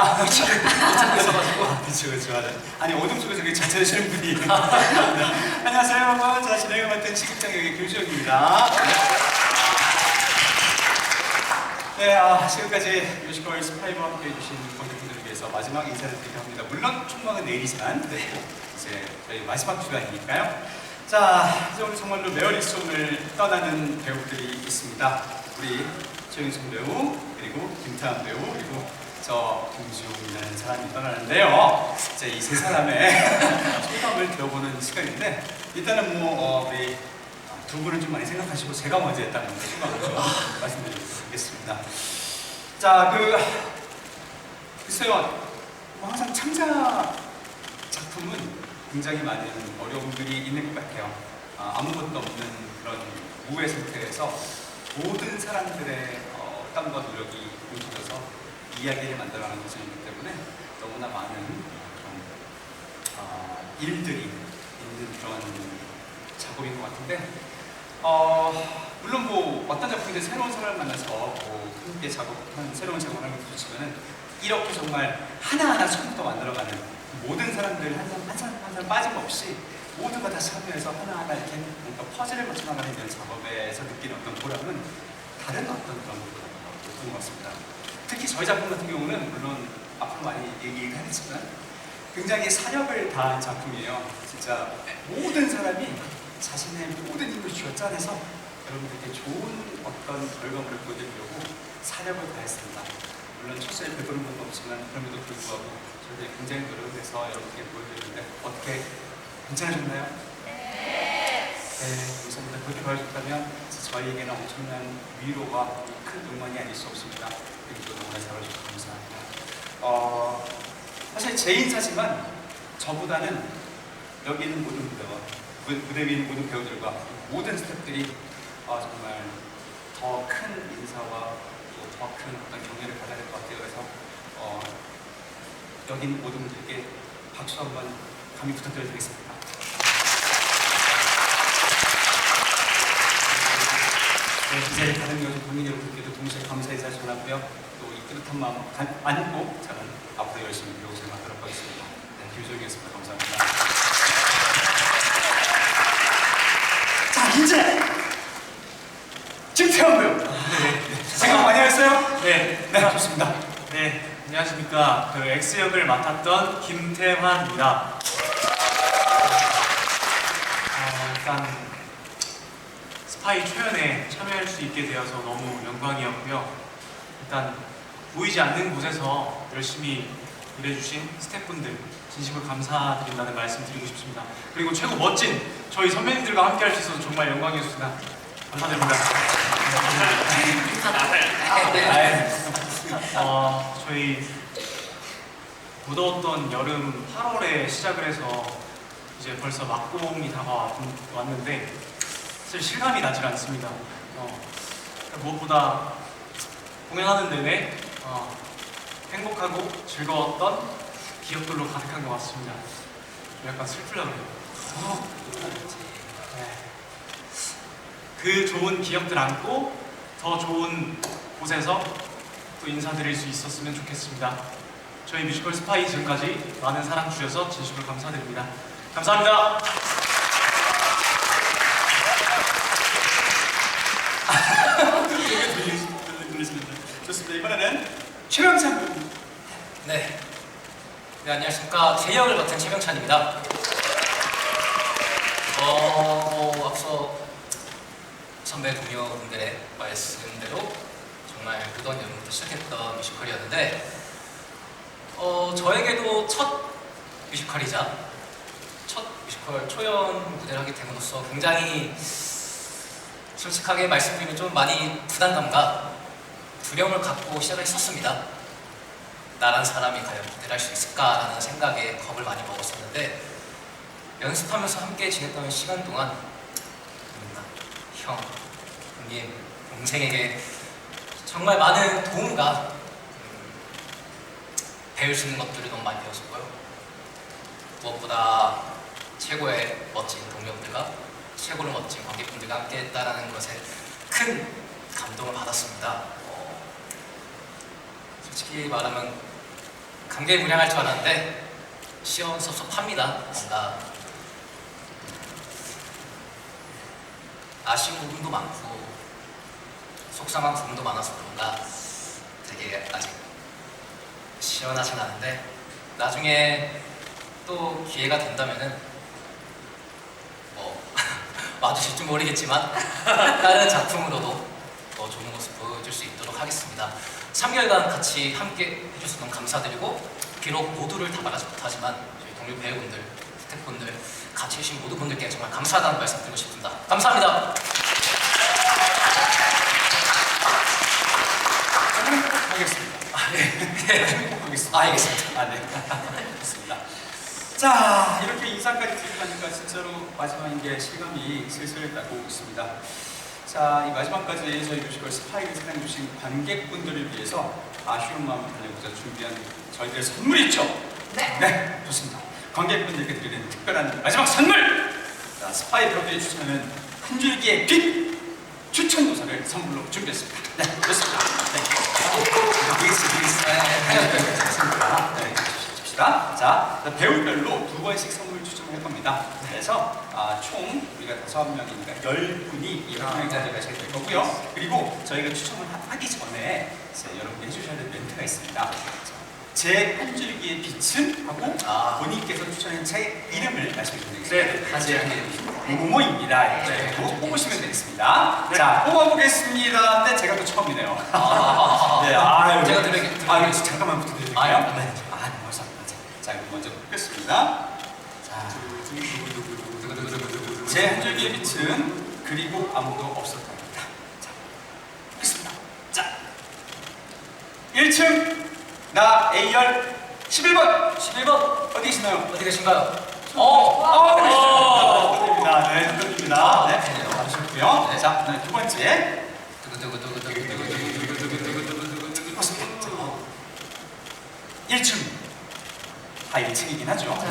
아, 찾고 있어가지고. 그쵸, 맞아. 아니, 어둠 속에서 그잘 찾으시는 분이. 네. 안녕하세요, 여러분. 자, 진행을 맡은 시극장의 교주영입니다. 네, 아, 지금까지 뮤지컬 스파이와 함께 해주신 관객분들을 위해서 마지막 인사를 드리려 합니다. 물론 총망은 내일이지만, 네, 이제 저희 마지막 주간이니까요. 자, 이제 오늘 정말로 메어리송을 떠나는 배우들이 있습니다. 우리 최윤성 배우, 그리고 김태환 배우, 그리고 저 김지용이라는 사람이 떠나는데요. 이제 이 세 사람의 소감을 들어보는 시간인데, 일단은 뭐, 어, 우리 두 분은 좀 많이 생각하시고 제가 먼저 일단 소감을 좀 말씀드리겠습니다. 자, 그 글쎄요, 뭐 항상 창작 작품은 굉장히 많은 어려움들이 있는 것 같아요. 아, 아무것도 없는 그런 무의 상태에서 모든 사람들의 어, 땀과 노력이 뭉쳐져서 이야기를 만들어가는 과정이기 때문에 너무나 많은 그런, 어, 일들이 있는 그런 작업인 것 같은데 어, 물론 뭐 어떤 작품인데 새로운 사람을 만나서 뭐 함께 작업한 새로운 작업을 하는 것도 좋지만은 이렇게 정말 하나하나 처음부터 만들어가는 모든 사람들 한 사람 한 사람 한 사람 빠짐없이 모두가 다 참여해서 하나하나 이렇게 뭔가 퍼즐을 맞춰 나가는 이런 작업에서 느끼는 어떤 보람은 다른 어떤 그런 것인 것 같습니다. 특히 저희 작품 같은 경우는 물론 앞으로 많이 얘기하겠지만 굉장히 사력을 다한 작품이에요. 진짜 모든 사람이 자신의 모든 힘을 쥐어짜내서 여러분들께 좋은 어떤 결과물을 보여드리려고 사력을 다했습니다. 물론 첫째에 배부른 것도 없지만 그럼에도 불구하고 저희들이 굉장히 노력을 해서 여러분께 보여드리는데 어떻게 괜찮으셨나요? 네. 감사합니다. 그렇게 봐주셨다면 저희에게는 엄청난 위로와 큰 응원이 아닐 수 없습니다. 그리고 너무나 잘해주셔서 감사합니다. 어, 사실 제 인사지만 저보다는 여기 있는 모든 무대와 무- 무대 위에 있는 모든 배우들과 모든 스태프들이 어, 정말 더 큰 인사와 또 더 큰 어떤 격려를 받아야 될 것 같아요. 그래서 어, 여기 있는 모든 분들께 박수 한번 감히 부탁드리겠습니다. 네, 이제 다른 여성 국민 여러분들께도 동시에 감사 인사 전하고요. 또이 뿌듯한 마음 간- 안고 저는 앞으로 열심히 배우실 만들어 보겠습니다. 네, 김소영이었습니다. 감사합니다. 자, 이제 김태현 배우. 네, 생각 많이 했어요? 네, 네, 좋습니다. 네, 안녕하십니까. 그 X 역을 맡았던 김태환입니다. 어, 일단 스파이 초연에 참여할 수 있게 되어서 너무 영광이었고요. 일단 보이지 않는 곳에서 열심히 일해주신 스태프분들 진심으로 감사드린다는 말씀 드리고 싶습니다. 그리고 최고 멋진 저희 선배님들과 함께 할 수 있어서 정말 영광이었습니다. 감사드립니다. 어, 저희 무더웠던 여름 8월에 시작을 해서 이제 벌써 막공이 다가왔는데 사실 실감이 나질 않습니다. 어, 무엇보다 공연하는 내내 어, 행복하고 즐거웠던 기억들로 가득한 것 같습니다. 약간 슬프려고 해요. 네. 그 좋은 기억들 안고 더 좋은 곳에서 또 인사드릴 수 있었으면 좋겠습니다. 저희 뮤지컬 스파이 지금까지 많은 사랑 주셔서 진심으로 감사드립니다. 감사합니다. 들리십니다. 좋습니다. 이번에는 최영찬 배우. 네. 네, 안녕하십니까. 제역을 맡은 최병찬입니다. 어, 뭐, 앞서 선배 동료분들의 말씀대로 정말 무더운 여름부터 시작했던 뮤지컬이었는데, 어, 저에게도 첫 뮤지컬이자 첫 뮤지컬 초연 무대를 하게 됨으로써 굉장히 솔직하게 말씀드리면 좀 많이 부담감과 두려움을 갖고 시작을 했었습니다. 나란 사람이 과연 무대를 할 수 있을까라는 생각에 겁을 많이 먹었었는데 연습하면서 함께 지냈던 시간 동안 누나, 형, 형님, 동생에게 정말 많은 도움과 음, 배울 수 있는 것들을 너무 많이 배웠었고요. 무엇보다 최고의 멋진 동료분들과 최고로 멋진 관객분들과 함께 했다라는 것에 큰 감동을 받았습니다. 어, 솔직히 말하면 감개무량할 줄 알았는데 시원섭섭합니다. 뭔가 아쉬운 부분도 많고 속상한 부분도 많아서 그런가 되게 아직 시원하진 않은데 나중에 또 기회가 된다면은 뭐 와주실지 모르겠지만 다른 작품으로도 더 좋은 모습 보여줄 수 있도록 하겠습니다. 3개월간 같이 함께 해주셔서 너무 감사드리고 비록 모두를 다 말하지 못하지만 저희 동료 배우분들, 스태프분들 같이 해주신 모든 분들께 정말 감사하다는 말씀 드리고 싶습니다. 감사합니다. 하겠습니다. 아, 네. 하겠습니다. 아, 알겠습니다. 아, 네. 좋습니다. 자, 이렇게 인사까지 드리고 나니까 진짜로 마지막인 게 실감이 슬슬 나고 있습니다. 자, 이 마지막까지 저희 뮤지컬 스파이를 사랑해주신 관객분들을 위해서 아쉬운 마음을 달래고자 준비한 저희들의 선물이 있죠? 네. 네, 좋습니다. 관객분들께 드리는 특별한 마지막 선물! 자, 스파이 배우들이 추천하는 한 줄기의 빛! 추천 도서를 선물로 준비했습니다. 네, 좋습니다. 네. 브이스, 브이스. 네, 좋습니다. 네, 줍시다. 자, 배우별로 두 번씩 선물 추첨을 할 겁니다. 그래서 아, 총 우리가 다섯 명이니까 열 분이 이 활동에 가셔야 될 거고요. 그리고 저희가 추첨을 하- 하기 전에 여러분이 해주셔야 될 멘트가 있습니다. 제 한 줄기의 빛은 하고 아. 본인께서 추천한 제 이름을 말씀해 주시면 네, 되겠습니다. 제 이름이 모모입니다. 네. 네. 뽑으시면 되겠습니다. 네. 자, 뽑아보겠습니다. 근데 제가 또 처음이네요. 아, 네, 아유. 제가 드리겠- 아, 잠깐만 부탁드릴게요. 아, 예. 아, 네, 감사합니다. 자, 자, 이거 먼저 뽑겠습니다. 자, 제 한 줄기의 빛은 그리고 아무도 없었답니다. 자, 보겠습니다. 자, 1층 나 A열 11번 11번 어디 계시나요? 어디 계신가요? 어, 어, 어, 축하드립니다. 네, 축하드립니다. 네, 네. 받으셨고요. 네, 자, 네, 두 번째. 맞습니다. 1층. 다 1층이긴 하죠.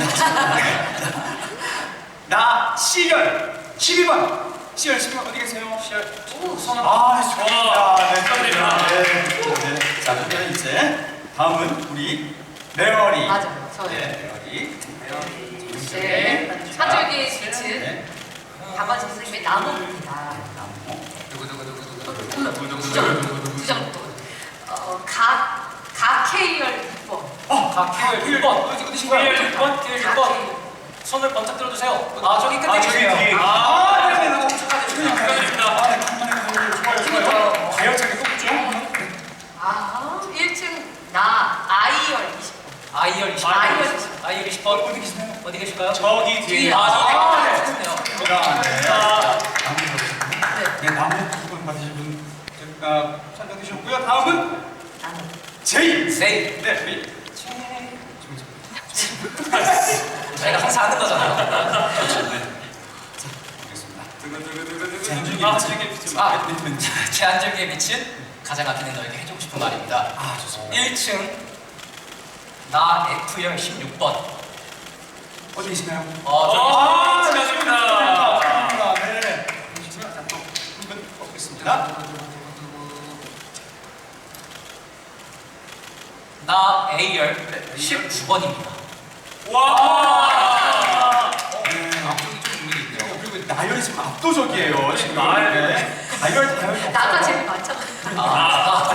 나 C열 12번. C열 12번 어디 계세요? C열. 오, 손 아. 네, 축하드립니다. 네, 네. 자, 그러면 이제 다음은 우리 메어리. 맞아요. 저요. 네, 메어리. 네. 한 줄기의 빛은 네. 박원 선생님의 나무입니다. 나무. 두장 또. 어, 각, 각 K열 6번. 어, 각 K열 1번 어디 계신가요? K열 6번? K열 각 6번 K. 손을 번쩍 들어주세요. 아 저기 끝에 아, 저기 계세요. 뒤에. 아, 네, 네, 네. 축하드립니다. 축하드립니다. 아, 네, 간만에 좋아요, 좋아요. 가열차게 뽑죠? 아, 1층 나 I열 20번. 아이열 20번. 아이열 20번. 아이열 20번 어디 계시나요? 어디 계실까요? 저기 뒤에. 아 저기 아, 끝에 네. 네. 아. 네. 네, 나무 두번 받으신 분, 아, 선정되셨고요. 다음은 나무. 제이. 세이. 네, 우리. 저희가 항상 하는 거잖아요. 제 아, 한줄기 빛을 아. 네, 제 한줄기에 미친 가장 아끼는 너에게 해주고 싶은 말입니다. 아, 좋습니다. 1층 나 F열 16번. 어디 계시나요? 어 저기 아, 네, 축하드립니다. 축하드립니다. 네. 자, 또한분 뽑겠습니다. 나 A열 19번입니다. 와. 네. 앞쪽이 좀 의미 있네요. 그리고 나열이 지금 압도적이에요. 지금. 나열. 네. 나열, 나열. 나가 제일 많잖아. 아,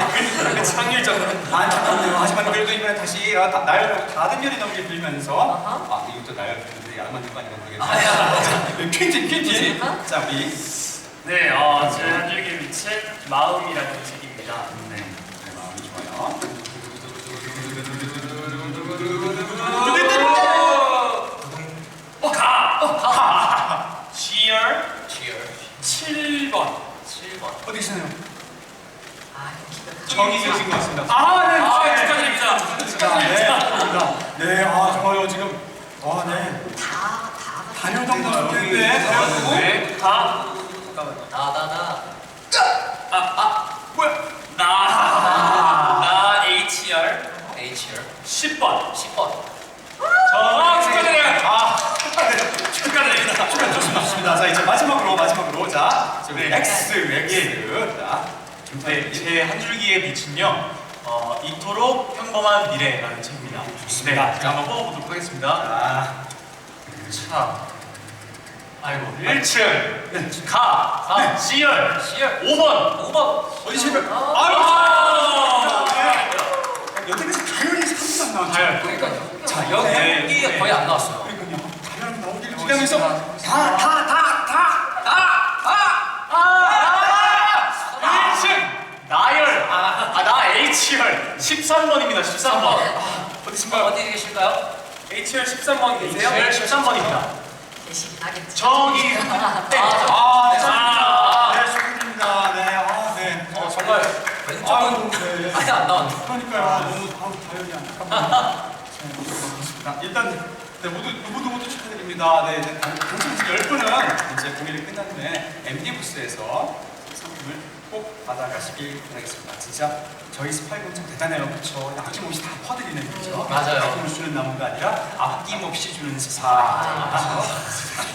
창일적으로. 아, 잠깐만요. 하지만 그래도 이번에 다시 아, 다- 나열하고 다른 열이 넘게 아하. 아, 이것도 나열 근데 안 맞는 거 아닌가. 퀸틴, 퀸틴. 아하. 자, 우리. 네, 어, 제 한줄기 빛은 마음이라는 책입니다. 네. 네, 마음이 좋아요. 어, 가! 어, 가! G열 G열 7번. 7번. 어디 계시나요? 아, 기가 저기 계신 것 같습니다. 아, 네, 아, 축하드립니다. 네, 축하드립니다. 축하드립니다. 네, 아, 좋아요. 지금. 와, 네. 다, 다. 단연 정도 좋겠는데. 네, 가. 나나나. 뭐야? 나. 나 HR H열 10번. 10번. 아, 축하드려요. 아, 축하드립니다. 좋습니다. 좋습니다. 자, 이제 마지막으로, 마지막으로. 자, 지금 네. X, X. 자, 네, 제 한 줄기의 빛은요. 어, 이토록 평범한 미래라는 책입니다. 네, 제가 한번 뽑아보도록 하겠습니다. 아, 자, 아이고 1층 가, 가. C열 시열 5번 5번 어디 집에? 아, 여태까지 다현이 3도 안 나왔죠? 다열. 그러니까요. 자 여기 네, 여기가 네. 거의 안 나왔어요. 그러니까요. 다현 나오기를 어, 기대하면서 진짜. 다, 다, 다, 다, 다. 1층 나열 H열 13번입니다. 13번. 어디 신발 어디 계실까요? HR 13번 계세요? H열 13번입니다. 계시긴 하겠지. 저기 네. 아, 아, 네, 아. 네, 축하드립니다. 네, 아, 네. 어 정말 왼쪽은 네. 아예 안 나왔네. 그러니까요. 너무 아우 다현이 안타깝네요. 자, 일단 네, 모두 모두 모두 축하드립니다. 네, 네, 당- 당첨 10분은 이제 공연이 끝난 후에 MD 부스에서 상품을 꼭 받아가시길 바라겠습니다. 진짜 저희 스파이공 참 대단해요, 그렇죠? 아낌없이 다 퍼드리는 거죠. 맞아요. 아낌없이 주는 나무가 아니라 아낌없이 주는 스파.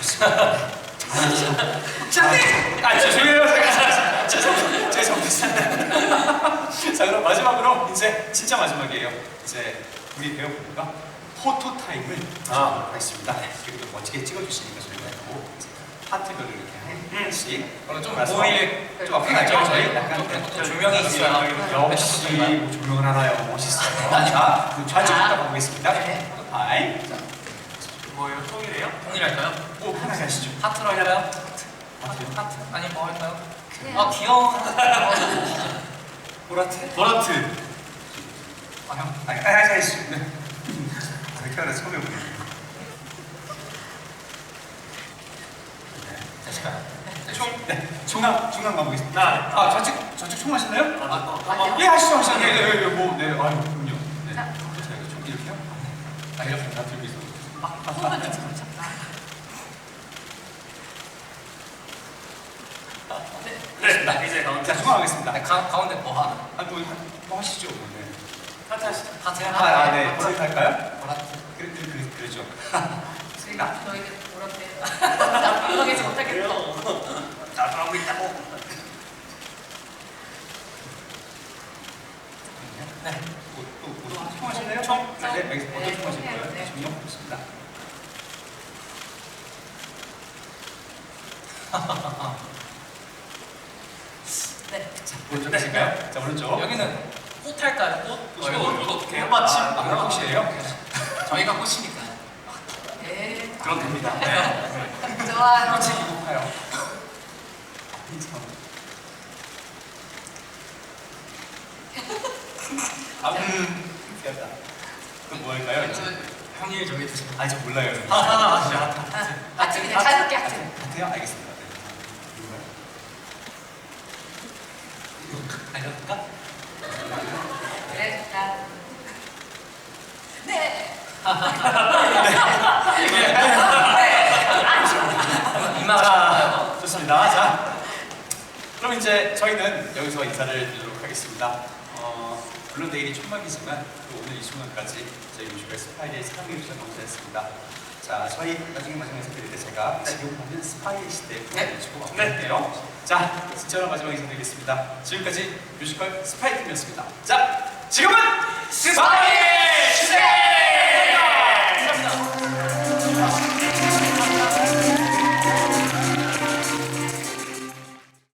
좋습니다. 장님! 아, 죄송해요. 제가 죄송, 죄송했습니다. 자, 그럼 마지막으로 이제 진짜 마지막이에요. 이제 우리 배우분과 포토 타임을 아. 하겠습니다. 그리고 또 멋지게 찍어주시니까 저희가 또 이제 파트별로 이렇게 한 하나씩 오늘 좀 보일 좀 앞에 갈게요. 저희 약간 좀, 조명이 있어요. 역시 뭐 조명을 하나요? 멋있어요. 아니, 자, 그럼 좌측 부터 가보겠습니다. 네. 포토 타임. 자, 뭐예요? 통일해요? 통일할까요? 꼭 하나 가시죠. 하트로 할까요? 하트요? 하트 아니 뭐 할까요? 아 귀여워. 보라트? 보라트. 아, 형. 아니, 아니, 아니, 아니. 네. 이렇게 하나 처음 해보네. 되실까요? 총, 네, 중앙, 중앙 가보겠습니다. 나. 아, 좌측, 좌측 총 하실래요? 아, 아니요. 예, 하시죠, 하시죠. 네, 네, 네, 뭐, 네, 아유, 그럼요. 네. 자. 자, 이거 총 이렇게요? 아, 이렇게. 다 들고 있어. 뽑으면 좀 잡다. 네, 나 이제 자, 가운데. 중앙 하겠습니다. 네, 가, 가운데 뭐 하나? 아, 뭐, 뭐 하시죠, 뭐, 네. 하트 하시. 하트 아, 아, 네, 보라트 할까요? 보라트. 그래, 그래, 그래, 그러죠. 저희가 너희들 뭐라대? 나 불러내지 못하겠어. 나도 하고 있다고. 네. 또, 또, 뭐, 총 하실래요? 총? 네, 네, 어떤 네, 총 하실 네, 거예요? 네. 종료? 좋습니다. 네. 오른쪽 하실까요? 자, 오른쪽. 여기는 꽃 할까요? 꽃? 어, 이거 이거 어떻게 해요? 꽃받침. 아, 아, 꽃이에요? 저희가 꽃이니까. 네. 그럼 됩니다. 네. 좋아요. 꽃이 이고파요. 아, 음, 웃겼다. 그럼 뭐 할까요? 이제? 형이 저기 드세요. 아, 저 몰라요. 하트 하나 하시죠. 하트. 아, 그냥 자유롭게 하트. 같아요? 알겠습니다. 네. 알려줄까? 그래, 나. 네. 자, 좋습니다. 자, 그럼 이제 저희는 여기서 인사를 드리도록 하겠습니다. 어, 물론 내일이 초막이지만 또 오늘 이 순간까지 저희 뮤지컬 스파이에 사랑해 주셔서 감사했습니다. 자, 저희 나중에 마지막에 드릴 때 제가 지금 보는 스파이 시대 네. 주고 가볼게요. 자, 진짜로 마지막 인사드리겠습니다. 지금까지 뮤지컬 스파이 팀이었습니다. 자, 지금은 스파이 시대!